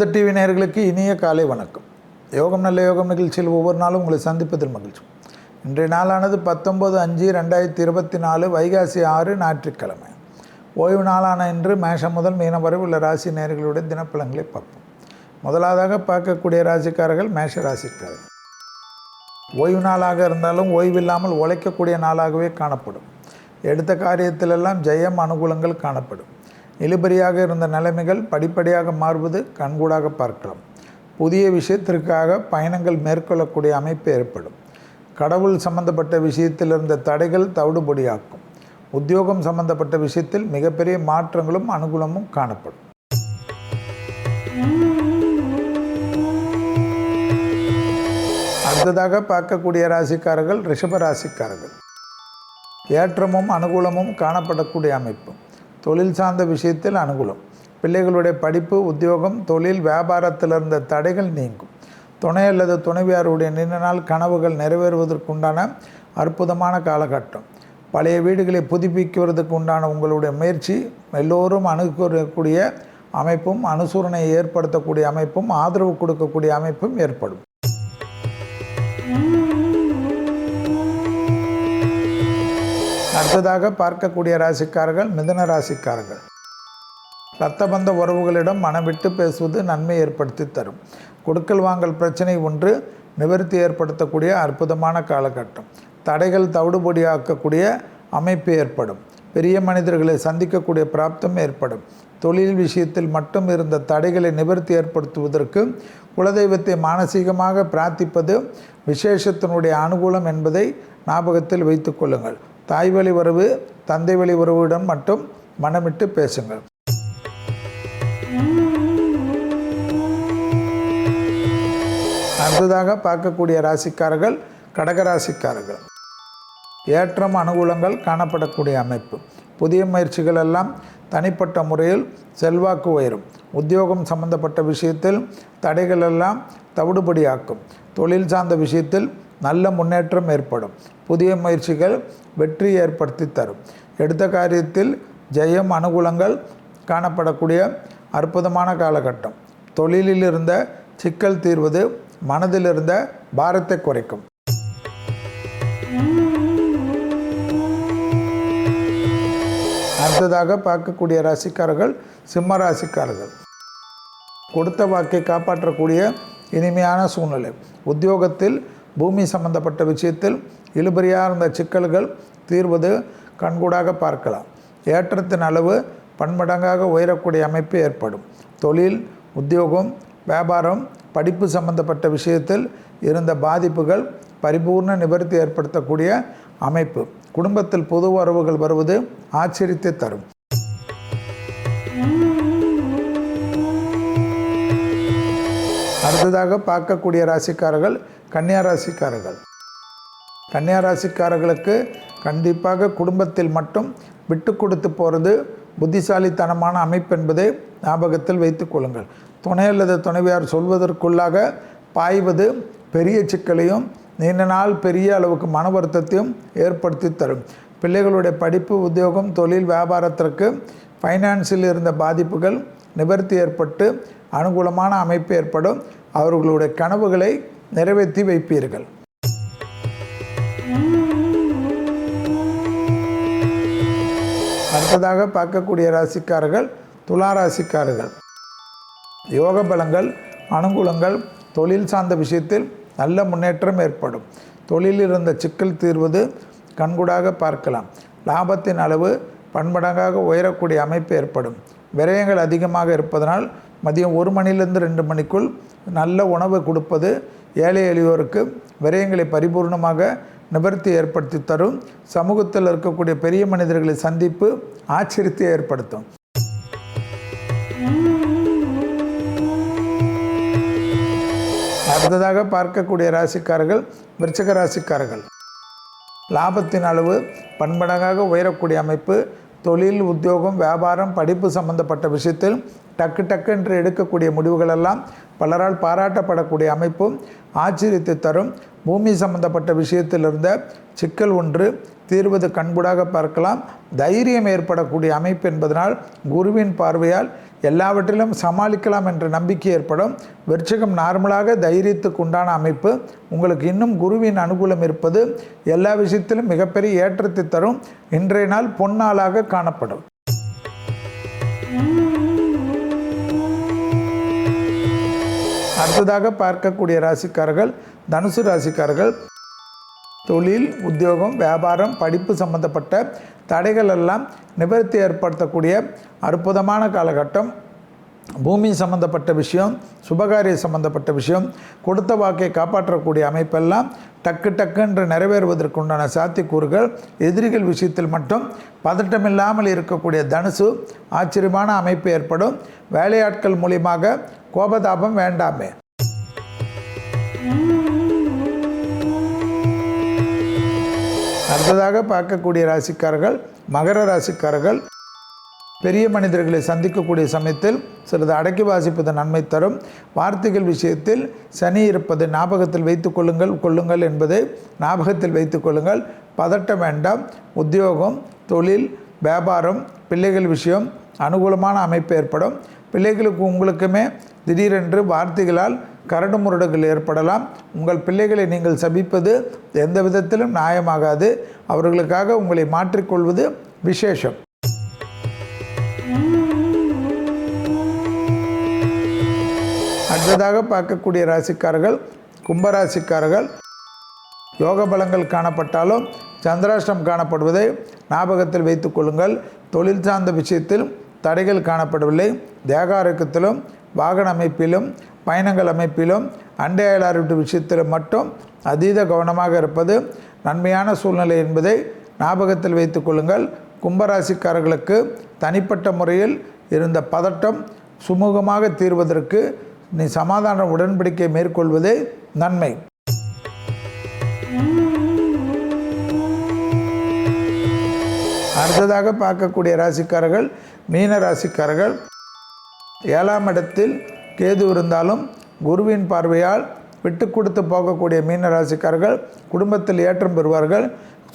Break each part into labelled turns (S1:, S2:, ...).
S1: அமுத டிவி நேயர்களுக்கு இனிய காலை வணக்கம். யோகம் நல்ல யோகம் நிகழ்ச்சியில் ஒவ்வொரு நாளும் உங்களை சந்திப்பதில் மகிழ்ச்சி. இன்றைய நாளானது பத்தொம்பது அஞ்சு ரெண்டாயிரத்தி இருபத்தி நாலு வைகாசி ஆறு ஞாயிற்றுக்கிழமை. ஓய்வு நாளான இன்று மேஷம் முதல் மீனம் வரை உள்ள ராசி நேர்களுடைய தினப்பலன்களை பார்ப்போம். முதலாவதாக பார்க்கக்கூடிய ராசிக்காரர்கள் மேஷ ராசிக்காரர்கள் ஓய்வு நாளாக இருந்தாலும் ஓய்வில்லாமல் உழைக்கக்கூடிய நாளாகவே காணப்படும். எடுத்த காரியத்திலெல்லாம் ஜெயம் அனுகூலங்கள் காணப்படும். நிலுபரியாக இருந்த நிலைமைகள் படிப்படியாக மாறுவது கண்கூடாக பார்க்கலாம். புதிய விஷயத்திற்காக பயணங்கள் மேற்கொள்ளக்கூடிய அமைப்பு ஏற்படும். கடவுள் சம்பந்தப்பட்ட விஷயத்தில் இருந்த தடைகள் தவிடுபொடியாக்கும். உத்தியோகம் சம்பந்தப்பட்ட விஷயத்தில் மிகப்பெரிய மாற்றங்களும் அனுகூலமும் காணப்படும். அடுத்ததாக பார்க்கக்கூடிய ராசிக்காரர்கள் ரிஷப ராசிக்காரர்கள். ஏற்றமும் அனுகூலமும் காணப்படக்கூடிய அமைப்பு. தொழில் சார்ந்த விஷயத்தில் அனுகூலம். பிள்ளைகளுடைய படிப்பு உத்தியோகம் தொழில் வியாபாரத்தில் இருந்த தடைகள் நீங்கும். துணை அல்லது துணைவியாருடைய நீண்ட நாள் கனவுகள் நிறைவேறுவதற்குண்டான அற்புதமான காலகட்டம். பழைய வீடுகளை புதுப்பிக்கிறதுக்கு உண்டான உங்களுடைய முயற்சி எல்லோரும் அணுகக்கூடிய அமைப்பும் அனுசூரணையை ஏற்படுத்தக்கூடிய அமைப்பும் ஆதரவு கொடுக்கக்கூடிய அமைப்பும் ஏற்படும். அடுத்ததாக பார்க்கக்கூடிய ராசிக்காரர்கள் மிதன ராசிக்காரர்கள். இரத்தபந்த உறவுகளிடம் மனம் விட்டு பேசுவது நன்மை ஏற்படுத்தி தரும். கொடுக்கல் வாங்கல் பிரச்சனை ஒன்று நிவர்த்தி ஏற்படுத்தக்கூடிய அற்புதமான காலகட்டம். தடைகள் தவிடுபொடியாக்கக்கூடிய அமைப்பு ஏற்படும். பெரிய மனிதர்களை சந்திக்கக்கூடிய பிராப்தம் ஏற்படும். தொழில் விஷயத்தில் மட்டும் இருந்த தடைகளை நிவர்த்தி ஏற்படுத்துவதற்கு குலதெய்வத்தை மானசீகமாக பிரார்த்திப்பது விசேஷத்தினுடைய அனுகூலம் என்பதை ஞாபகத்தில் வைத்துக்கொள்ளுங்கள் தாய் வழி உறவு தந்தை வழி உறவுடன் மட்டும் மனமிட்டு பேசுங்கள். அடுத்ததாக பார்க்கக்கூடிய ராசிக்காரர்கள் கடகராசிக்காரர்கள் ஏற்றம் அனுகூலங்கள் காணப்படக்கூடிய அமைப்பு. புதிய முயற்சிகள் எல்லாம் தனிப்பட்ட முறையில் செல்வாக்கு உயரும். உத்தியோகம் சம்பந்தப்பட்ட விஷயத்தில் தடைகள் எல்லாம் தவிடுபடியாக்கும். தொழில் சார்ந்த விஷயத்தில் நல்ல முன்னேற்றம் ஏற்படும். புதிய முயற்சிகள் வெற்றி ஏற்படுத்தி தரும். எடுத்த காரியத்தில் ஜெயம் அனுகூலங்கள் காணப்படக்கூடிய அற்புதமான காலகட்டம். தொழிலில் இருந்த சிக்கல் தீர்வது மனதில் இருந்த பாரத்தை குறைக்கும். அடுத்ததாக பார்க்கக்கூடிய ராசிக்காரர்கள் சிம்ம ராசிக்காரர்கள். கொடுத்த வாக்கை காப்பாற்றக்கூடிய இனிமையான சூழ்நிலை. உத்தியோகத்தில் பூமி சம்பந்தப்பட்ட விஷயத்தில் இழுபறியாக இருந்த சிக்கல்கள் தீர்வது கண்கூடாக பார்க்கலாம். ஏற்றத்தின் அளவு பன்மடங்காக உயரக்கூடிய அமைப்பு ஏற்படும். தொழில் உத்தியோகம் வியாபாரம் படிப்பு சம்பந்தப்பட்ட விஷயத்தில் இருந்த பாதிப்புகள் பரிபூர்ண நிவர்த்தி ஏற்படுத்தக்கூடிய அமைப்பு. குடும்பத்தில் பொது உறவுகள் வருவது ஆச்சரியத்தை தரும். அடுத்ததாக பார்க்கக்கூடிய ராசிக்காரர்கள் கன்னியாராசிக்காரர்கள். கன்னியாராசிக்காரர்களுக்கு கண்டிப்பாக குடும்பத்தில் மட்டும் விட்டு கொடுத்து போகிறது புத்திசாலித்தனமான அமைப்பு என்பதை ஞாபகத்தில் வைத்து கொள்ளுங்கள். துணை அல்லது துணைவியார் சொல்வதற்குள்ளாக பாய்வது பெரிய சிக்கலையும் நீண்ட நாள் பெரிய அளவுக்கு மன வருத்தத்தையும் ஏற்படுத்தி தரும். பிள்ளைகளுடைய படிப்பு உத்தியோகம் தொழில் வியாபாரத்திற்கு ஃபைனான்ஸில் இருந்த பாதிப்புகள் நிவர்த்தி ஏற்பட்டு அனுகூலமான அமைப்பு ஏற்படும். அவர்களுடைய கனவுகளை நிறைவேற்றி வைப்பீர்கள். அடுத்ததாக பார்க்கக்கூடிய ராசிக்காரர்கள் துலா ராசிக்காரர்கள். யோக பலங்கள் அனுகூலங்கள் தொழில் சார்ந்த விஷயத்தில் நல்ல முன்னேற்றம் ஏற்படும். தொழிலில் இருந்த சிக்கல் தீர்வது கண்கூடாக பார்க்கலாம். லாபத்தின் அளவு பன்மடங்காக உயரக்கூடிய அமைப்பு ஏற்படும். விரயங்கள் அதிகமாக இருப்பதனால் மதியம் ஒரு மணிலிருந்து ரெண்டு மணிக்குள் நல்ல உணவு கொடுப்பது ஏழை எளியோருக்கு விரயங்களை பரிபூர்ணமாக நிவர்த்தி ஏற்படுத்தி தரும். சமூகத்தில் இருக்கக்கூடிய பெரிய மனிதர்களை சந்திப்பு ஆச்சரியத்தை ஏற்படுத்தும். அடுத்ததாக பார்க்கக்கூடிய ராசிக்காரர்கள் விருச்சக ராசிக்காரர்கள். லாபத்தின் அளவு பன்மடங்காக உயரக்கூடிய அமைப்பு தொழில் உத்தியோகம் வியாபாரம் படிப்பு சம்பந்தப்பட்ட விஷயத்தில் டக்கு டக்கு என்று எடுக்கக்கூடிய முடிவுகளெல்லாம் பலரால் பாராட்டப்படக்கூடிய அமைப்பும் ஆச்சரியத்தை தரும். பூமி சம்பந்தப்பட்ட விஷயத்தில் இருந்த சிக்கல் ஒன்று தீர்வது கண்கூடாக பார்க்கலாம். தைரியம் ஏற்படக்கூடிய அமைப்பு என்பதனால் குருவின் பார்வையால் எல்லாவற்றிலும் சமாளிக்கலாம் என்ற நம்பிக்கை ஏற்படும். விருச்சிகம் நார்மலாக தைரியத்துக்கு உண்டான அமைப்பு. உங்களுக்கு இன்னும் குருவின் அனுகூலம் இருப்பது எல்லா விஷயத்திலும் மிகப்பெரிய ஏற்றத்தை தரும். இன்றைய நாள் பொன்னாளாக காணப்படும். அடுத்ததாக பார்க்கக்கூடிய ராசிக்காரர்கள் தனுசு ராசிக்காரர்கள் தொழில் உத்தியோகம் வியாபாரம் படிப்பு சம்பந்தப்பட்ட தடைகள் எல்லாம் நிவர்த்தி ஏற்படுத்தக்கூடிய அற்புதமான காலகட்டம். பூமி சம்பந்தப்பட்ட விஷயம் சுபகாரிய சம்பந்தப்பட்ட விஷயம் கொடுத்த வாக்கை காப்பாற்றக்கூடிய அமைப்பெல்லாம் டக்கு டக்குன்று நிறைவேறுவதற்குண்டான சாத்தியக்கூறுகள் எதிரிகள் விஷயத்தில் மட்டும் பதட்டமில்லாமல் இருக்கக்கூடிய தனுசு ஆச்சரியமான அமைப்பு ஏற்படும். வேலையாட்கள் மூலியமாக கோபதாபம் வேண்டாமே. அடுத்ததாக பார்க்கக்கூடிய ராசிக்காரர்கள் மகர ராசிக்காரர்கள் பெரிய மனிதர்களை சந்திக்கக்கூடிய சமயத்தில் சிறிது அடக்கி வாசிப்பது நன்மை தரும். வார்த்தைகள் விஷயத்தில் சனி இருப்பது ஞாபகத்தில் வைத்து கொள்ளுங்கள் கொள்ளுங்கள் என்பதை ஞாபகத்தில் வைத்து கொள்ளுங்கள். பதட்டம் வேண்டாம் உத்தியோகம் தொழில் வியாபாரம் பிள்ளைகள் விஷயம் அனுகூலமான அமைப்பு ஏற்படும். பிள்ளைகளுக்கு உங்களுக்குமே திடீரென்று வார்த்தைகளால் கரடு முரடுகள் ஏற்படலாம். உங்கள் பிள்ளைகளை நீங்கள் சபிப்பது எந்த விதத்திலும் நியாயமாகாது. அவர்களுக்காக உங்களை மாற்றிக்கொள்வது விசேஷம். அடுத்ததாக பார்க்கக்கூடிய ராசிக்காரர்கள் கும்பராசிக்காரர்கள் யோக பலங்கள் காணப்பட்டாலும் சந்திராஷ்டம் காணப்படுவதை ஞாபகத்தில் வைத்துக் கொள்ளுங்கள். தொழில் சார்ந்த விஷயத்தில் தடைகள் காணப்படவில்லை. தேக ஆரோக்கியத்திலும் வாகன அமைப்பிலும் பயணங்கள் அமைப்பிலும் அண்டை அயலார் விஷயத்தில் மட்டும் அதீத கவனமாக இருப்பது நன்மையான சூழ்நிலை என்பதை ஞாபகத்தில் வைத்து கொள்ளுங்கள். கும்பராசிக்காரர்களுக்கு தனிப்பட்ட முறையில் இருந்த பதட்டம் சுமூகமாக தீர்வதற்கு நீ சமாதான உடன்படிக்கை மேற்கொள்வதே நன்மை. அடுத்ததாக பார்க்கக்கூடிய ராசிக்காரர்கள் மீன ராசிக்காரர்கள் ஏழாம் இடத்தில் கேது இருந்தாலும் குருவின் பார்வையால் விட்டு கொடுத்து போகக்கூடிய மீன ராசிக்காரர்கள் குடும்பத்தில் ஏற்றம் பெறுவார்கள்.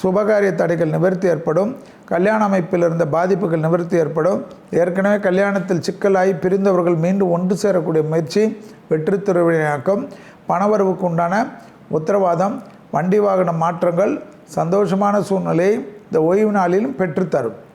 S1: சுபகாரிய தடைகள் நிவர்த்தி ஏற்படும். கல்யாண அமைப்பில் இருந்த பாதிப்புகள் நிவர்த்தி ஏற்படும். ஏற்கனவே கல்யாணத்தில் சிக்கலாகி பிரிந்தவர்கள் மீண்டும் ஒன்று சேரக்கூடிய முயற்சி வெற்றி திருவிழாக்கம் பணவரவுக்கு உண்டான உத்தரவாதம் வண்டி வாகன மாற்றங்கள் சந்தோஷமான சூழ்நிலையை இந்த ஓய்வு நாளிலும் பெற்றுத்தரும்.